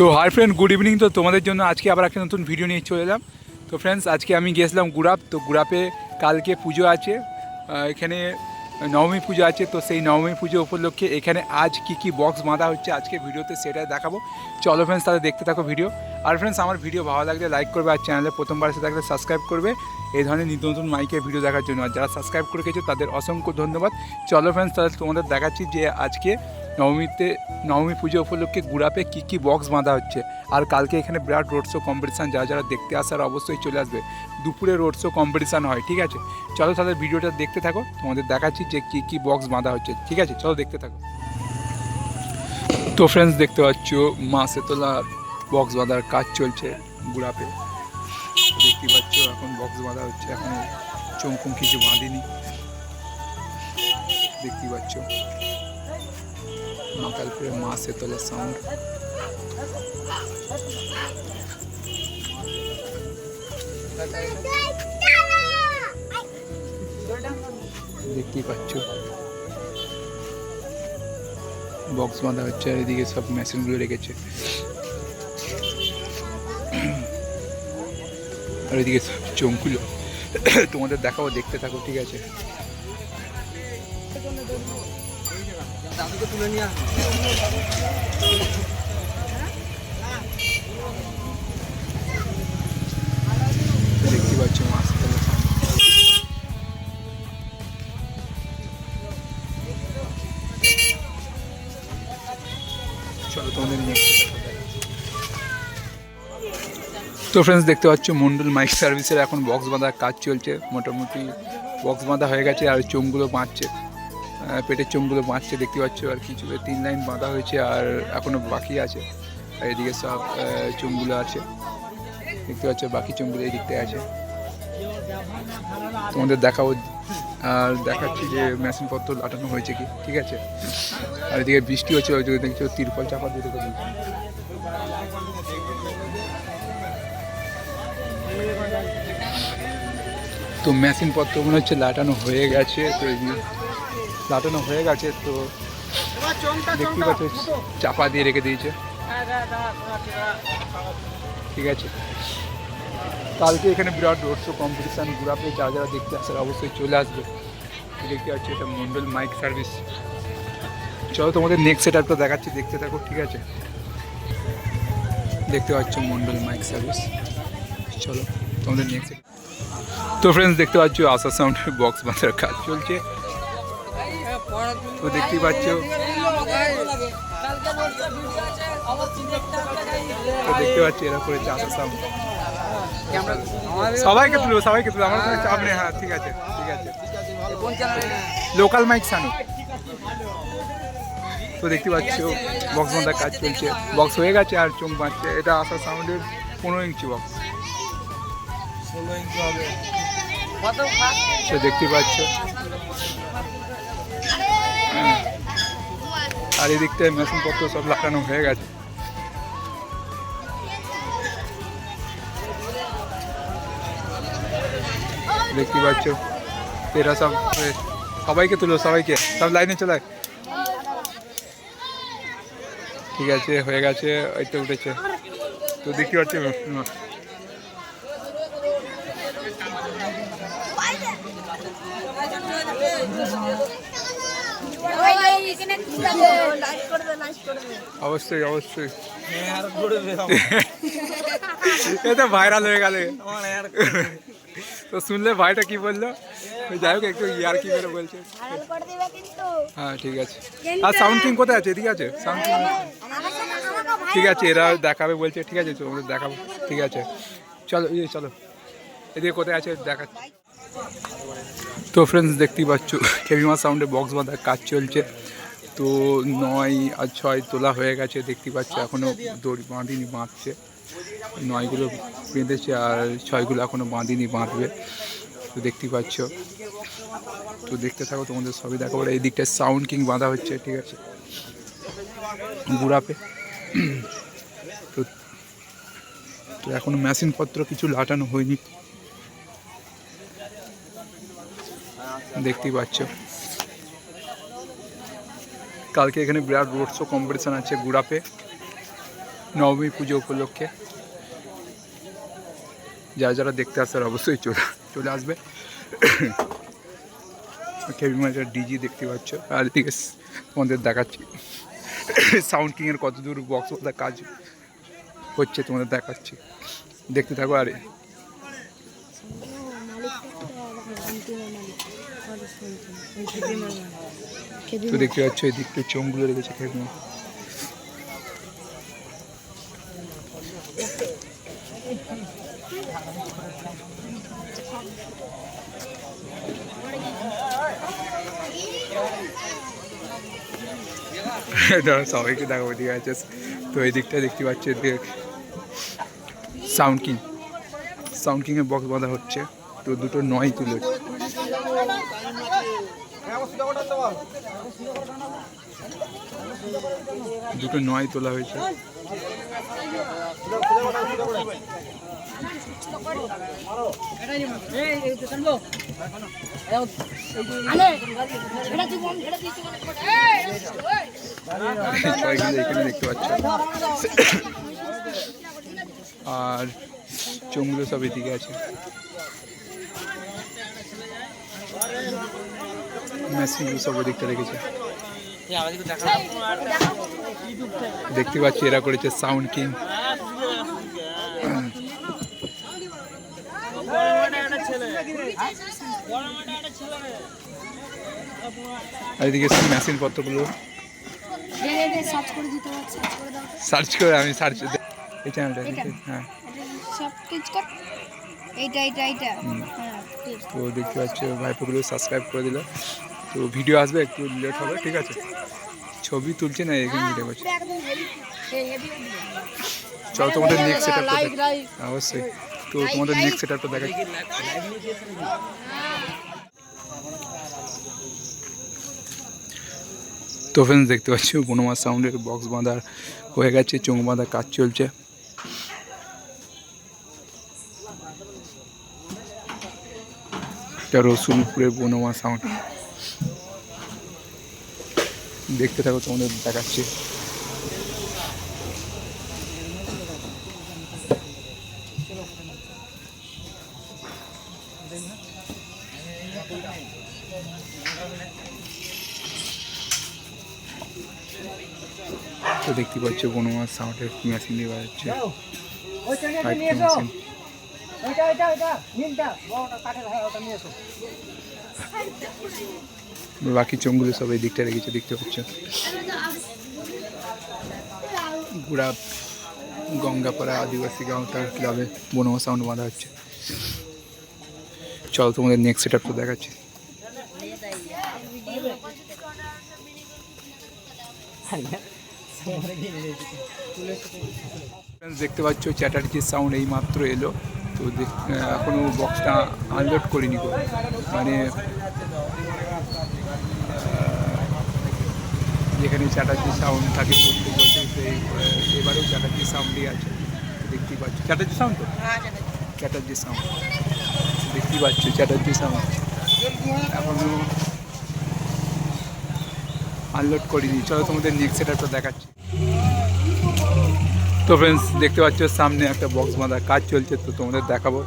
তো hi friend, good evening. তো তোমাদের জন্য আজকে আবার একটা নতুন ভিডিও নিয়ে চলে এলাম। তো ফ্রেন্ডস, আজকে আমি গিয়েছিলাম গুড়াপ। তো গুড়াপে কালকে পুজো আছে। এখানে নবমী পুজো আছে। তো সেই নবমী পুজো উপলক্ষে এখানে আজ কি কি বক্স বাঁধা হচ্ছে আজকে ভিডিওতে সেটা দেখাবো। চলো ফ্রেন্ডস তাহলে দেখতে থাকো ভিডিও। আর ফ্রেন্ডস আমার ভিডিও ভালো লাগলে লাইক করবে আর চ্যানেলে প্রথমবার এসে থাকলে সাবস্ক্রাইব করবে। এই ধরনের নিত্য নতুন মাইকের ভিডিও দেখার জন্য। আর যারা সাবস্ক্রাইব করে গেছে, তাদের অসংখ্য ধন্যবাদ। চলো ফ্রেন্ডস তাহলে তোমাদের দেখাচ্ছি যে আজকে নবমীতে, নবমী পুজো উপলক্ষে গুড়াপে কী কী বক্স বাঁধা হচ্ছে? আর কালকে এখানে বিরাট রোড শো কম্পিটিশান যারা যারা দেখতে আসার অবশ্যই চলে আসবে। দুপুরে রোড শো কম্পিটিশান হয়, ঠিক আছে? চলো তাহলে ভিডিওটা দেখতে থাকো, তোমাদের দেখাচ্ছি যে কী কী বক্স বাঁধা হচ্ছে, ঠিক আছে? চলো দেখতে থাকো। তো ফ্রেন্ডস দেখতে পাচ্ছ, মা সেতলার বক্স বাঁধার কাজ চলছে গুড়াপে। দেখতে পাচ্ছ, এখন বক্স বাঁধা হচ্ছে, এখন চমকুম কিছু বাঁধিনি। দেখতে পাচ্ছ। মাকালপুরে মা সেতলা সাউন্ড দেখতেই পাচ্ছ? বক্স বাঁধা হচ্ছে আর এদিকে সব মেশিনগুলো রেখেছে। আর এদিকে সব চমকুলো তোমাদের দেখাবো, দেখতে থাকো, ঠিক আছে? দেখতে পাচ্ছ তো ফ্রেন্ডস দেখতে পাচ্ছ মন্ডল মাইক সার্ভিসের এখন বক্স বাঁধার কাজ চলছে। মোটামুটি বক্স বাঁধা হয়ে গেছে আর চোঙগুলো আহ, পেটের চোঙগুলো বাঁচছে দেখতে পাচ্ছ আর কিছু তিন লাইন বাঁধা হয়েছে আর এখনও বাকি আছে। আর এদিকে সব আহ, চোঙগুলো আছে। দেখতে পাচ্ছ বাকি চোঙগুলো এই দিকটায় আছে। তোমাদের দেখাবো আর দেখাচ্ছি যে মেশিনপত্র লাটানো হয়েছে কি ঠিক আছে? আর এদিকে বৃষ্টি হচ্ছে ওই দিকে দেখছ তিরপল চাপা রেখে দিয়েছে। তো মেশিনপত্র মনে হচ্ছে লাটানো হয়ে গেছে তো এই লাটানো হয়ে গেছে তো দেখতে পাচ্ছ চাপা দিয়ে রেখে দিয়েছে। ঠিক আছে। কালকে এখানে বিরাট রোড শো কম্পিটিশান ঘুরাবে যারা যারা দেখতে আসার অবশ্যই চলে আসবে। দেখতে পাচ্ছি এটা মন্ডল মাইক সার্ভিস চলো তোমাদের নেক্সট সেট আপটা দেখাচ্ছি দেখতে থাকো ঠিক আছে? দেখতে পাচ্ছ মন্ডল মাইক সার্ভিস চলো তোমাদের নেক্সট তো ফ্রেন্ডস দেখতে পাচ্ছ আশা সাউন্ডের বক্স বাঁধার কাজ চলছে। তো দেখতেই পাচ্ছ। তো দেখতে পাচ্ছি এরা করে আশা সাউন্ড সবাইকে তুলবো সবাইকে তুলবো। আমার কোনো চাপ নেই। হ্যাঁ ঠিক আছে ঠিক আছে। Local mike Sanu. তো দেখতে পাচ্ছ বক্স বাঁধার কাজ চলছে। বক্স হয়ে গেছে আর চোখ বাঁধছে। এটা আশা সাউন্ডের পনেরো ইঞ্চি বক্স ষোলো ইঞ্চি হবে। দেখতে পাচ্ছ আর এই দিকটায় মেশিনপত্র সব লাগানো হয়ে গেছে। দেখতে পাচ্ছ? এরা সব সবাইকে তুলো, সবাইকে। সব লাইনে চলে ঠিক আছে, হয়ে গেছে তো উঠেছে। তো দেখতে পাচ্ছ? অবশ্যই অবশ্যই। এটা ভাইরাল হয়ে গেলে। তো শুনলে ভাইটা কি বলল? যাই হোক একটু ইয়ার কি করে বলছে। হ্যাঁ ঠিক আছে। আর সাউন্ড কিং কোথায় আছে? এদিকে আছে? সাউন্ড কিং ঠিক আছে এরা দেখাবে বলছে ঠিক আছে তোমাদের দেখাবো। ঠিক আছে। চলো ইয়ে চলো। এদিকে কোথায় আছে? দেখা। তো ফ্রেন্ডস দেখতেই পাচ্ছ কেভিমা সাউন্ডে বক্স বাঁধার কাজ চলছে। তো নয় আর ছয় তোলা হয়ে গেছে দেখতে পাচ্ছ এখনও দড়ি বাঁধিনি বাঁধছে। নয়গুলো বেঁধেছে আর ছয়গুলো এখনও বাঁধিনি বাঁধবে। তো দেখতেই পাচ্ছ। তো দেখতে থাকো, তোমাদের সবই দেখাবো। এই দিকটায় সাউন্ড কিং বাঁধা হচ্ছে, ঠিক আছে? গুড়াপে তো তো এখনও মেশিনপত্র কিছু লাটানো হয়নি। দেখতেই পাচ্ছ। কালকে এখানে বিরাট রোড শো কম্পিটিশান আছে গুড়াপে। নবমী পুজো উপলক্ষে। যারা যারা দেখতে আসার অবশ্যই চলে চলে আসবে। ডিজি দেখতে পাচ্ছ। আর এদিকে তোমাদের দেখাচ্ছি। সাউন্ড কিংয়ের কত দূর বক্স কাজ হচ্ছে তোমাদের দেখাচ্ছি। দেখতে থাকো আরে তো দেখতে পাচ্ছ, এদিকটা চোঙগুলো রেখেছে খেতে দাঁড়া সবাইকে দেখাবো, ঠিক আছে। তো এই দিকটা দেখতে পাচ্ছি দেখ সাউন্ড কিং। সাউন্ড কিংয়ের বক্স বাঁধা হচ্ছে। তো দুটো নয় তুলে দুটো নয় তোলা হয়েছে। দেখতে আর চোঙগুলো সব এদিকে আছে। মেশিনগুলো সব ওদিকটা রেখেছে। দেখতে পাচ্ছি এরা করেছে সাউন্ড কিং এদিকে সব মেশিন পত্রগুলো। সার্চ করে আমি সার্চ এই চ্যানেলটা হ্যাঁ। এইটা এইটা এইটা। হ্যাঁ তো দেখতে পাচ্ছ ভাইপোগুলো সাবস্ক্রাইব করে দিল। তো ভিডিও আসবে, একটু লেট হবে, ঠিক আছে? ছবি তুলছে না, এখানে ভিডিও করছে। চলো তোমাদের নেক্সট সেট আপটা অবশ্যই। তো তোমাদের নেক্সট সেট আপটা দেখা তো ফ্রেন্ডস দেখতে পাচ্ছি বনমা সাউন্ডের বক্স বাঁধা হয়ে গেছে, চোখ বাঁধা কাজ চলছে। এটা রসুলপুরের বনমা সাউন্ড দেখতে থাকো তোমাদের দেখাচ্ছি। তো দেখতে পাচ্ছ বনমা সাউন্ডের মেশিন দিয়ে বাজাচ্ছে। Pipe মেশিন বাকি চোঙগুলো সব এই দিকটা রেখেছে, দেখতে পাচ্ছ। গুড়া গঙ্গাপাড়া, আদিবাসী গাঁওটার ক্লাবে বনমা সাউন্ড বাঁধা হচ্ছে। চল তোমাদের নেক্সট সেট আপটা দেখাচ্ছি। দেখতে পাচ্ছ, চ্যাটার্জির সাউন্ড এই মাত্র এলো। তো দেখ- এখনও বক্সটা আনলোড করিনি মানে যেখানে চ্যাটার্জি সাউন্ড থাকে প্রত্যেক বছর সেই এবারেও চ্যাটার্জি সাউন্ডই আছে। দেখতেই পাচ্ছ। চ্যাটার্জি সাউন্ড তো? চ্যাটার্জি। সাউন্ড। দেখতেই পাচ্ছ চ্যাটার্জি সাউন্ড। এখনও আনলোড করিনি চলো তোমাদের নেক্সট সেটআপটা দেখাচ্ছি। তো ফ্রেন্ডস দেখতে পাচ্ছ সামনে একটা বক্স বাঁধা কাজ চলছে তো তোমাদের দেখাবো।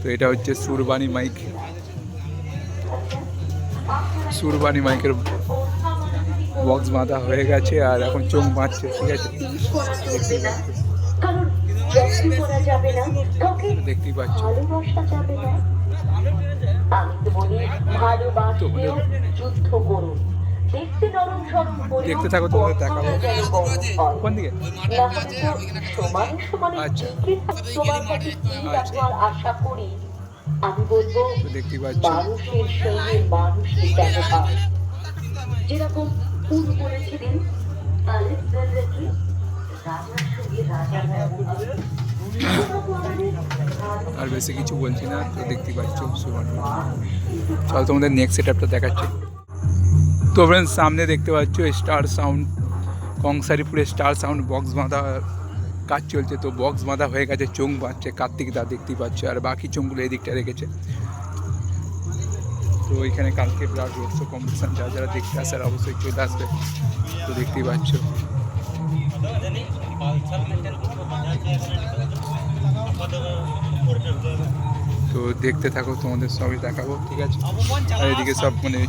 তো এটা হচ্ছে সুরবাণী মাইক সুরবাণী মাইকের বক্স বাঁধা হয়ে গেছে আর এখন চোখ বাঁধছে ঠিক আছে? দেখতেই পাচ্ছ। দেখতে দেখতে থাকো, তোমাদের দেখাবো। কোন দিকে? আচ্ছা। তোমার আচ্ছা। আমি বলব তো দেখতেই পাচ্ছ। মানুষের সঙ্গে মানুষের ব্যবহার। যেরকম আর বেশি কিছু বলছি না, তো দেখতে পাচ্ছ চল তোমাদের নেক্সট সেটআপটা দেখাচ্ছি। তো ফ্রেন্ডস সামনে দেখতে পাচ্ছ স্টার সাউন্ড কংসারিপুরে স্টার সাউন্ড বক্স বাঁধা কাজ চলছে। তো বক্স বাঁধা হয়ে গেছে চোখ বাঁধছে, কার্তিক দা দেখতে পাচ্ছ, আর বাকি চোঙগুলো এই দিকটা রেখেছে। তো এখানে কালকে বিরাট রোড শো কম্পিটিশন যারা যারা দেখতে আসার অবশ্যই চলে আসবে। তো দেখতেই পাচ্ছ। তো দেখতে থাকো, তোমাদের সবই দেখাবো, ঠিক আছে? আর এদিকে সব মানে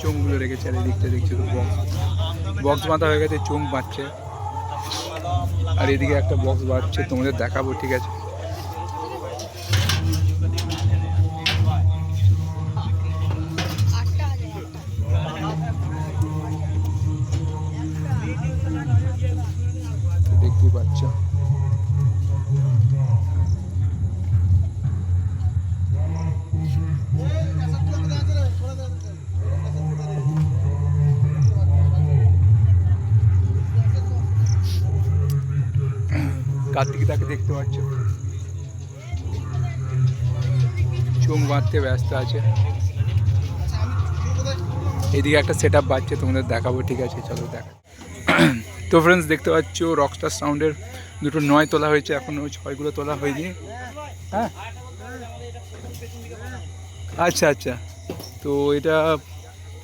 চোঙগুলো রেখেছে, আর এদিকটা দেখছি তো বক্স বক্স বাঁধা হয়ে গেছে, চোঙ বাঁধছে। আর এদিকে একটা বক্স বাজছে তোমাদের দেখাবো, ঠিক আছে? কার্তিক তাকে দেখতে পাচ্ছ। চোখ বাঁধতে ব্যস্ত আছে। এদিকে একটা সেট আপ বাজছে, তোমাদের দেখাবো, ঠিক আছে, চলো দেখা। তো ফ্রেন্ডস দেখতে পাচ্ছ রকস্টার সাউন্ডের দুটো নয় তোলা হয়েছে, এখনও ছয়গুলো তোলা হয়নি। হ্যাঁ? আচ্ছা আচ্ছা। তো এটা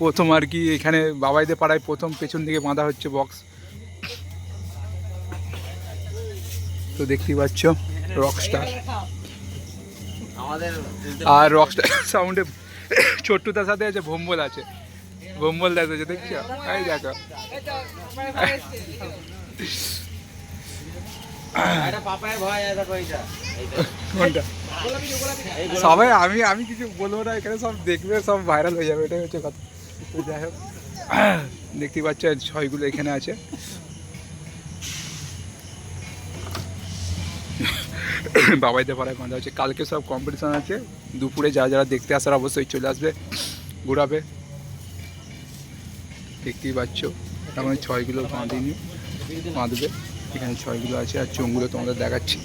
প্রথম আর কি, এখানে বাবাইদের পাড়ায় প্রথম, পেছন দিকে বাঁধা হচ্ছে বক্স তো দেখতেই পাচ্ছ রকস্টার আর রকস্টার সাউন্ডে ছোট্টুতার সাথে আছে ভোম্বল আছে। ভোম্বল দেখা আছে দেখছ? এই দেখো। সবাই আমি আমি কিছু বলব না এখানে সব দেখবে সব ভাইরাল হয়ে যাবে এটাই হচ্ছে কথা। যাই হোক দেখতেই পাচ্ছ ছয়গুলো এখানে আছে। বাবাইতে পাড়ায় বাঁধা হচ্ছে। কালকে সব কম্পিটিশান আছে। দুপুরে যারা যারা দেখতে আসার অবশ্যই চলে আসবে। ঘুরাবে। দেখতেই পাচ্ছ। এখন ছয়গুলো বাঁধিনি বাঁধবে। এখানে ছয়গুলো আছে। আর চোঙগুলো তোমাদের দেখাচ্ছি।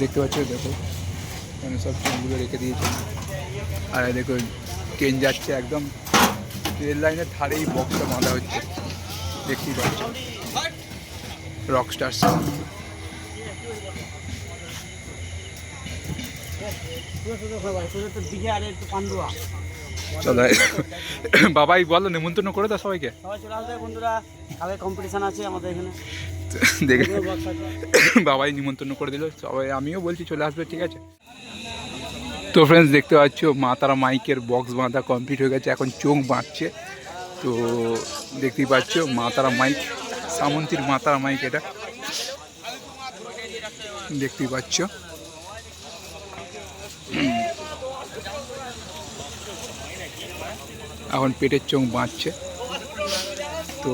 দেখতে পাচ্ছ? দেখো। এখানে সব ট্রেনগুলো রেখে দিয়েছে। আর দেখো, ট্রেন যাচ্ছে একদম। রেল লাইনের ধারেই বক্সটা বাঁধা হচ্ছে। পাচ্ছ। রক স্টার দিকে আর একটু পান্ডুয়া চলো, বাবাই বলো নিমন্ত্রণ করে দাও সবাইকে। আছে আমাদের এখানে দেখে বাবাই নিমন্ত্রণ করে দিল, সবাই আমিও বলছি চলে আসবে, ঠিক আছে? তো ফ্রেন্ডস দেখতে পাচ্ছ মা তারা মাইকের বক্স বাঁধা কমপ্লিট হয়ে গেছে, এখন চোখ বাঁধছে। তো দেখতেই পাচ্ছ মা তারা মাইক, সামন্তীর মা তারা মাইক এটা। দেখতেই পাচ্ছ। এখন পেটের চোখ বাঁচছে তো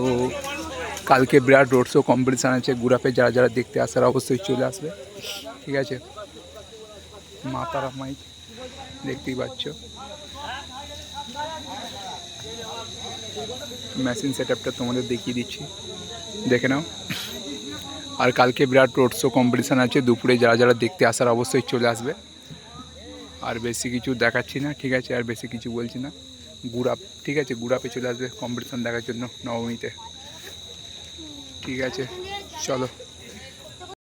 কালকে বিরাট রোড শো কম্পিটিশান আছে গুরাপে যারা যারা দেখতে আসার অবশ্যই চলে আসবে। ঠিক আছে? মা তারা মাইক, দেখতেই পাচ্ছ। মেশিন সেট আপটা তোমাদের দেখিয়ে দিচ্ছি। দেখে নাও। আর কালকে বিরাট রোড শো কম্পিটিশান আছে, দুপুরে যারা যারা দেখতে আসার অবশ্যই চলে আসবে। আর বেশি কিছু দেখাচ্ছি না, ঠিক আছে? আর বেশি কিছু বলছি না। গুড়াপ ঠিক আছে? গুড়াপে চলে আসবে কম্পিটিশান দেখার জন্য নবমীতে। ঠিক আছে? চলো।